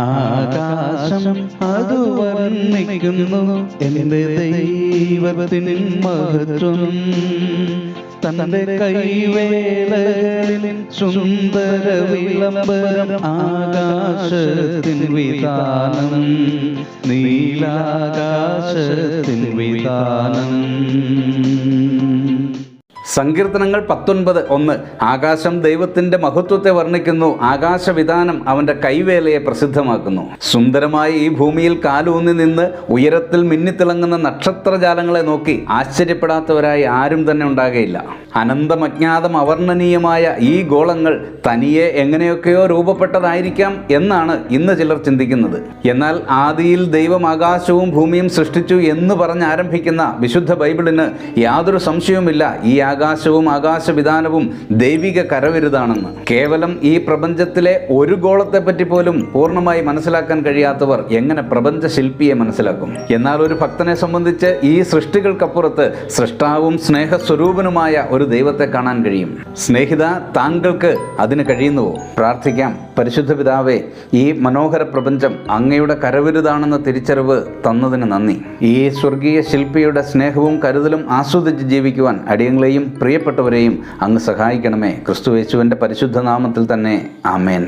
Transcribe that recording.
ആകാശം അത് വർണിക്കുന്നു. എന്റെ ദൈവത്തിന് മഹത്വം. തന്റെ കൈവേലകളിൽ സുന്ദര വിളംബരം ആകാശത്തിൻ വിധാനം നീലാകാശത്തിൻ വിധാനം സങ്കീർത്തനങ്ങൾ പത്തൊൻപത് ഒന്ന്. ആകാശം ദൈവത്തിന്റെ മഹത്വത്തെ വർണിക്കുന്നു. ആകാശവിധാനം അവന്റെ കൈവേലയെ പ്രസിദ്ധമാക്കുന്നു. സുന്ദരമായ ഈ ഭൂമിയിൽ കാലൂന്നി നിന്ന് ഉയരത്തിൽ മിന്നിത്തിളങ്ങുന്ന നക്ഷത്രജാലങ്ങളെ നോക്കി ആശ്ചര്യപ്പെടാത്തവരായി ആരും തന്നെ ഉണ്ടാകയില്ല. അനന്തമജ്ഞാതം അവർണനീയമായ ഈ ഗോളങ്ങൾ തനിയെ എങ്ങനെയൊക്കെയോ രൂപപ്പെട്ടതായിരിക്കാം എന്നാണ് ഇന്ന് ചിലർ ചിന്തിക്കുന്നത്. എന്നാൽ ആദിയിൽ ദൈവം ആകാശവും ഭൂമിയും സൃഷ്ടിച്ചു എന്ന് പറഞ്ഞ് ആരംഭിക്കുന്ന വിശുദ്ധ ബൈബിളിന് യാതൊരു സംശയവുമില്ല ഈ ആകാശവും ആകാശവിധാനവും ദൈവിക കരവിരുതാണെന്ന്. കേവലം ഈ പ്രപഞ്ചത്തിലെ ഒരു ഗോളത്തെ പറ്റി പോലും പൂർണമായി മനസ്സിലാക്കാൻ കഴിയാത്തവർ എങ്ങനെ പ്രപഞ്ച ശില്പിയെ മനസ്സിലാക്കും? എന്നാൽ ഒരു ഭക്തനെ സംബന്ധിച്ച് ഈ സൃഷ്ടികൾക്കപ്പുറത്ത് സൃഷ്ടാവും സ്നേഹസ്വരൂപനുമായ ഒരു ദൈവത്തെ കാണാൻ കഴിയും. സ്നേഹിത താങ്കൾക്ക് അതിന് കഴിയുന്നുവോ? പ്രാർത്ഥിക്കാം. പരിശുദ്ധ പിതാവേ ഈ മനോഹര പ്രപഞ്ചം അങ്ങയുടെ കരവിരുതാണെന്ന തിരിച്ചറിവ് തന്നതിന് നന്ദി. ഈ സ്വർഗീയ ശില്പിയുടെ സ്നേഹവും കരുതലും ആസ്വദിച്ച് ജീവിക്കുവാൻ അടിയങ്ങളെയും പ്രിയപ്പെട്ടവരെയും അങ്ങ് സഹായിക്കണമേ. ക്രിസ്തു യേശുവിന്റെ പരിശുദ്ധ നാമത്തിൽ തന്നെ. ആമേൻ.